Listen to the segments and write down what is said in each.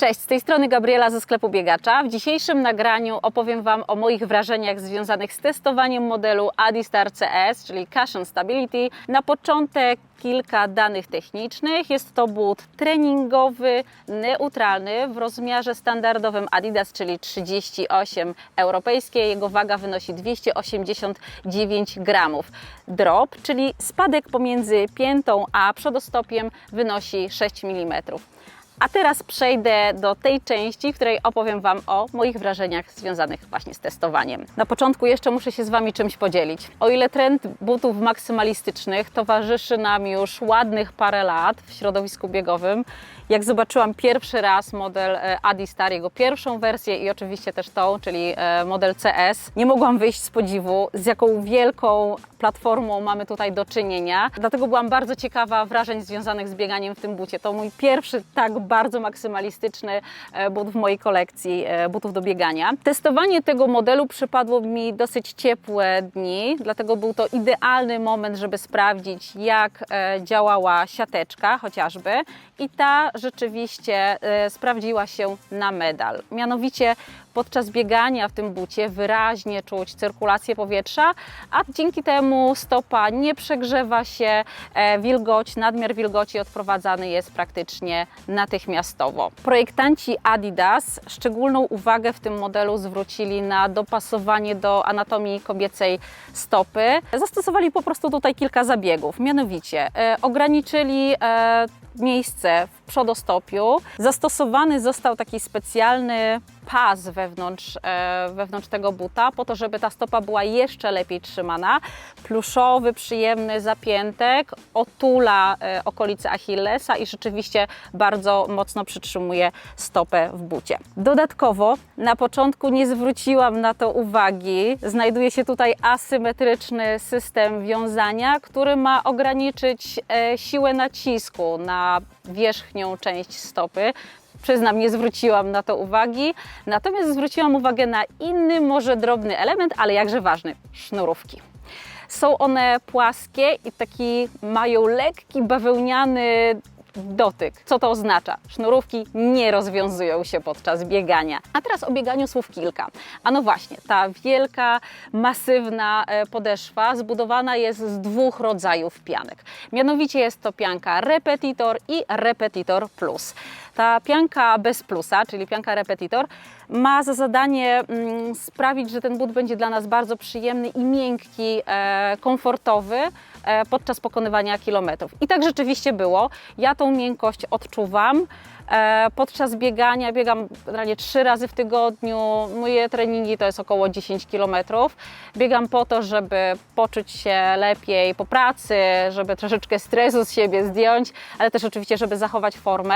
Cześć, z tej strony Gabriela ze sklepu Biegacza. W dzisiejszym nagraniu opowiem Wam o moich wrażeniach związanych z testowaniem modelu Adistar CS, czyli Cushion Stability. Na początek kilka danych technicznych. Jest to but treningowy, neutralny w rozmiarze standardowym Adidas, czyli 38 europejskie. Jego waga wynosi 289 gramów. Drop, czyli spadek pomiędzy piętą a przodostopiem wynosi 6 mm. A teraz przejdę do tej części, w której opowiem Wam o moich wrażeniach związanych właśnie z testowaniem. Na początku jeszcze muszę się z Wami czymś podzielić. O ile trend butów maksymalistycznych towarzyszy nam już ładnych parę lat w środowisku biegowym, jak zobaczyłam pierwszy raz model e, Adistar, jego pierwszą wersję i oczywiście też tą, czyli e, model CS, nie mogłam wyjść z podziwu, z jaką wielką platformą mamy tutaj do czynienia. Dlatego byłam bardzo ciekawa wrażeń związanych z bieganiem w tym bucie. To mój pierwszy tak bardzo maksymalistyczny e, but w mojej kolekcji butów do biegania. Testowanie tego modelu przypadło mi dosyć ciepłe dni, dlatego był to idealny moment, żeby sprawdzić, jak działała siateczka chociażby i ta rzeczywiście e, sprawdziła się na medal. Mianowicie podczas biegania w tym bucie wyraźnie czuć cyrkulację powietrza, a dzięki temu stopa nie przegrzewa się, e, wilgoć, nadmiar wilgoci odprowadzany jest praktycznie natychmiastowo. Projektanci Adidas szczególną uwagę w tym modelu zwrócili na dopasowanie do anatomii kobiecej stopy. Zastosowali po prostu tutaj kilka zabiegów, mianowicie e, ograniczyli miejsce w przodostopiu. Zastosowany został taki specjalny pas wewnątrz, e, wewnątrz tego buta, po to, żeby ta stopa była jeszcze lepiej trzymana. Pluszowy, przyjemny zapiętek otula e, okolice Achillesa i rzeczywiście bardzo mocno przytrzymuje stopę w bucie. Dodatkowo na początku nie zwróciłam na to uwagi. Znajduje się tutaj asymetryczny system wiązania, który ma ograniczyć e, siłę nacisku na wierzchnią część stopy, Przyznam, nie zwróciłam na to uwagi, natomiast zwróciłam uwagę na inny, może drobny element, ale jakże ważny sznurówki. Są one płaskie i taki mają lekki bawełniany dotyk. Co to oznacza? Sznurówki nie rozwiązują się podczas biegania. A teraz o bieganiu słów kilka. A no właśnie, ta wielka, masywna e, podeszwa zbudowana jest z dwóch rodzajów pianek. Mianowicie jest to pianka Repetitor i Repetitor Plus. Ta pianka bez plusa, czyli pianka Repetitor, ma za zadanie mm, sprawić, że ten but będzie dla nas bardzo przyjemny i miękki, e, komfortowy podczas pokonywania kilometrów. I tak rzeczywiście było. Ja tą miękkość odczuwam. E, podczas biegania biegam generalnie trzy razy w tygodniu. Moje treningi to jest około 10 km. Biegam po to, żeby poczuć się lepiej po pracy, żeby troszeczkę stresu z siebie zdjąć, ale też oczywiście, żeby zachować formę.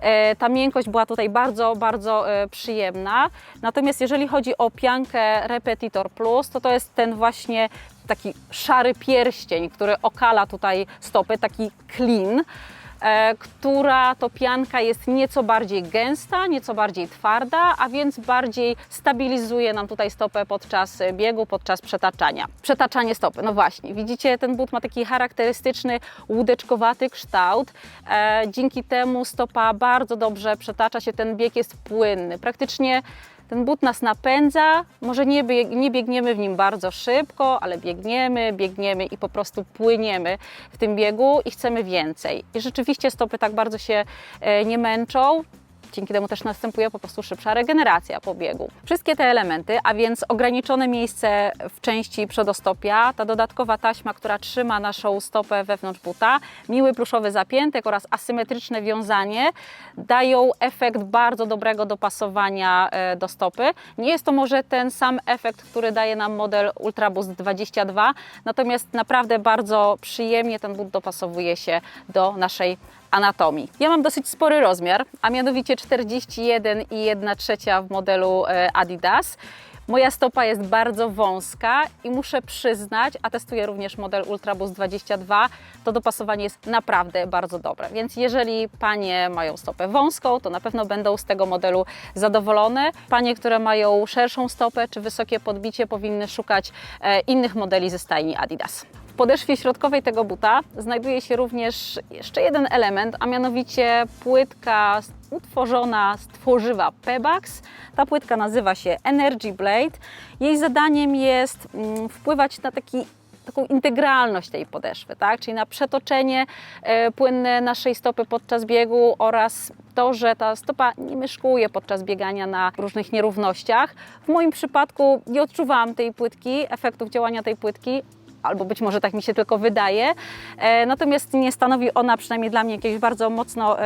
E, ta miękkość była tutaj bardzo, bardzo e, przyjemna. Natomiast jeżeli chodzi o piankę Repetitor Plus, to to jest ten właśnie taki szary pierścień, który okala tutaj stopy, taki clean. E, która to pianka jest nieco bardziej gęsta, nieco bardziej twarda, a więc bardziej stabilizuje nam tutaj stopę podczas biegu, podczas przetaczania. Przetaczanie stopy, no właśnie, widzicie, ten but ma taki charakterystyczny łódeczkowaty kształt. E, dzięki temu stopa bardzo dobrze przetacza się, ten bieg jest płynny. Praktycznie ten but nas napędza, może nie, bieg, nie biegniemy w nim bardzo szybko, ale biegniemy, biegniemy i po prostu płyniemy w tym biegu i chcemy więcej. I rzeczywiście stopy tak bardzo się e, nie męczą. Dzięki temu też następuje po prostu szybsza regeneracja po biegu. Wszystkie te elementy, a więc ograniczone miejsce w części przodostopia, ta dodatkowa taśma, która trzyma naszą stopę wewnątrz buta, miły pluszowy zapiętek oraz asymetryczne wiązanie dają efekt bardzo dobrego dopasowania e, do stopy. Nie jest to może ten sam efekt, który daje nam model Ultraboost 22, natomiast naprawdę bardzo przyjemnie ten but dopasowuje się do naszej anatomii. Ja mam dosyć spory rozmiar, a mianowicie 41,1 trzecia w modelu e, Adidas. Moja stopa jest bardzo wąska i muszę przyznać, a testuję również model Ultraboost 22, to dopasowanie jest naprawdę bardzo dobre. Więc jeżeli panie mają stopę wąską, to na pewno będą z tego modelu zadowolone. Panie, które mają szerszą stopę czy wysokie podbicie, powinny szukać e, innych modeli ze stajni Adidas. Podeszwie środkowej tego buta znajduje się również jeszcze jeden element, a mianowicie płytka utworzona z tworzywa Pebax. Ta płytka nazywa się Energy Blade. Jej zadaniem jest mm, wpływać na taki taką integralność tej podeszwy, tak? czyli na przetoczenie e, płynne naszej stopy podczas biegu oraz to, że ta stopa nie myszkuje podczas biegania na różnych nierównościach. W moim przypadku nie odczuwałam tej płytki, efektów działania tej płytki, albo być może tak mi się tylko wydaje. E, natomiast nie stanowi ona przynajmniej dla mnie jakiegoś bardzo mocno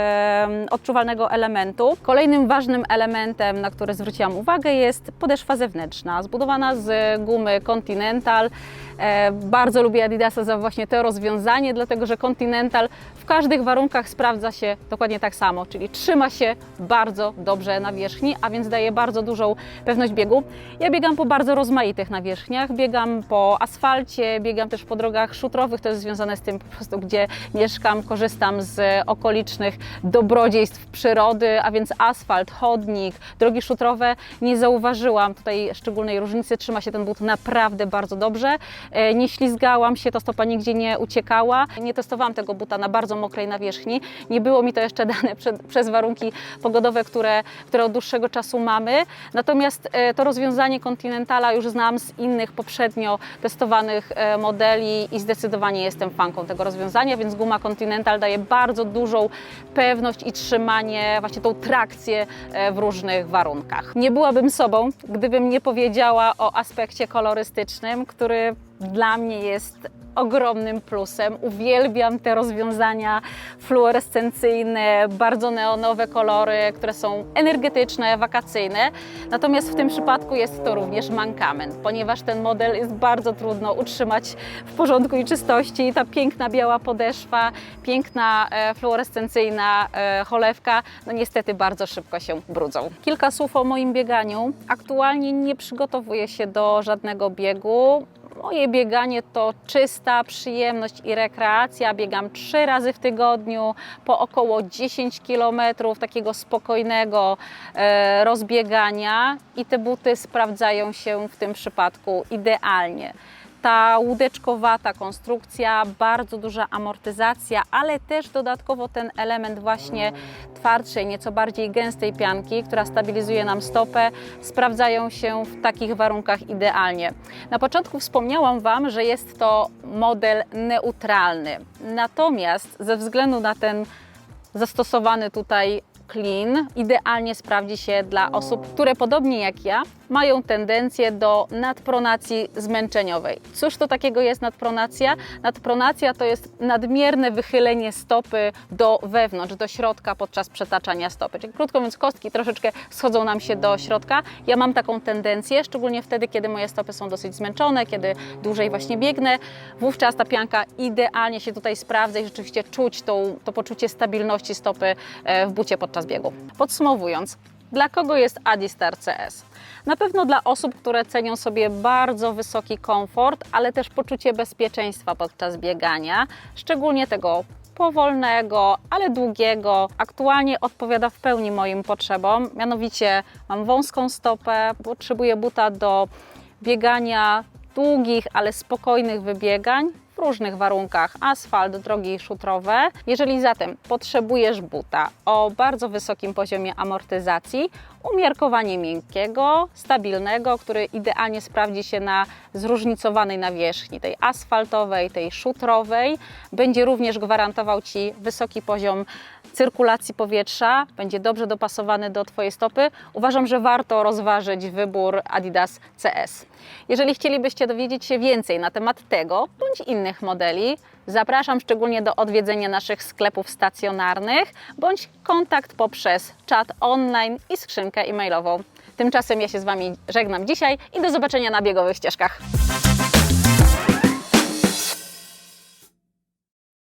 odczuwalnego elementu. Kolejnym ważnym elementem, na który zwróciłam uwagę jest podeszwa zewnętrzna, zbudowana z gumy Continental. E, bardzo lubię Adidasa za właśnie to rozwiązanie, dlatego że Continental w każdych warunkach sprawdza się dokładnie tak samo, czyli trzyma się bardzo dobrze na wierzchni, a więc daje bardzo dużą pewność biegu. Ja biegam po bardzo rozmaitych nawierzchniach, biegam po asfalcie, biegam też po drogach szutrowych, to jest związane z tym po prostu, gdzie mieszkam, korzystam z okolicznych dobrodziejstw przyrody, a więc asfalt, chodnik, drogi szutrowe. Nie zauważyłam tutaj szczególnej różnicy, trzyma się ten but naprawdę bardzo dobrze. E, Nie ślizgałam się, to stopa nigdzie nie uciekała. Nie testowałam tego buta na bardzo mokrej nawierzchni. Nie było mi to jeszcze dane przed, przez warunki pogodowe, które, które od dłuższego czasu mamy. Natomiast e, to rozwiązanie Continentala już znam z innych poprzednio testowanych e, modeli i zdecydowanie jestem fanką tego rozwiązania, więc guma Continental daje bardzo dużą pewność i trzymanie, właśnie tą trakcję e, w różnych warunkach. Nie byłabym sobą, gdybym nie powiedziała o aspekcie kolorystycznym, który dla mnie jest ogromnym plusem. Uwielbiam te rozwiązania fluorescencyjne, bardzo neonowe kolory, które są energetyczne, wakacyjne. Natomiast w tym przypadku jest to również mankament, ponieważ ten model jest bardzo trudno utrzymać w porządku i czystości. Ta piękna biała podeszwa, piękna e, fluorescencyjna e, cholewka, no niestety bardzo szybko się brudzą. Kilka słów o moim bieganiu. Aktualnie nie przygotowuję się do żadnego biegu. Moje bieganie to czysta przyjemność i rekreacja. Biegam trzy razy w tygodniu po około 10 km takiego spokojnego e, rozbiegania i te buty sprawdzają się w tym przypadku idealnie ta łódeczkowata konstrukcja, bardzo duża amortyzacja, ale też dodatkowo ten element właśnie twardszej, nieco bardziej gęstej pianki, która stabilizuje nam stopę, sprawdzają się w takich warunkach idealnie. Na początku wspomniałam Wam, że jest to model neutralny, natomiast ze względu na ten zastosowany tutaj clean idealnie sprawdzi się dla osób, które podobnie jak ja mają tendencję do nadpronacji zmęczeniowej. Cóż to takiego jest nadpronacja? Nadpronacja to jest nadmierne wychylenie stopy do wewnątrz, do środka podczas przetaczania stopy. Czyli krótko mówiąc, kostki troszeczkę schodzą nam się do środka. Ja mam taką tendencję, szczególnie wtedy, kiedy moje stopy są dosyć zmęczone, kiedy dłużej właśnie biegnę. Wówczas ta pianka idealnie się tutaj sprawdza i rzeczywiście czuć tą, to poczucie stabilności stopy e, w bucie podczas biegu. Podsumowując, dla kogo jest Adistar CS? Na pewno dla osób, które cenią sobie bardzo wysoki komfort, ale też poczucie bezpieczeństwa podczas biegania, szczególnie tego powolnego, ale długiego. Aktualnie odpowiada w pełni moim potrzebom. Mianowicie mam wąską stopę, potrzebuję buta do biegania długich, ale spokojnych wybiegań w różnych warunkach asfalt, drogi szutrowe. Jeżeli zatem potrzebujesz buta o bardzo wysokim poziomie amortyzacji, umiarkowanie miękkiego, stabilnego, który idealnie sprawdzi się na zróżnicowanej nawierzchni, tej asfaltowej, tej szutrowej, będzie również gwarantował Ci wysoki poziom cyrkulacji powietrza, będzie dobrze dopasowany do Twojej stopy. Uważam, że warto rozważyć wybór Adidas CS. Jeżeli chcielibyście dowiedzieć się więcej na temat tego bądź innych modeli, zapraszam szczególnie do odwiedzenia naszych sklepów stacjonarnych bądź kontakt poprzez czat online i skrzynkę e-mailową. Tymczasem ja się z Wami żegnam dzisiaj i do zobaczenia na biegowych ścieżkach.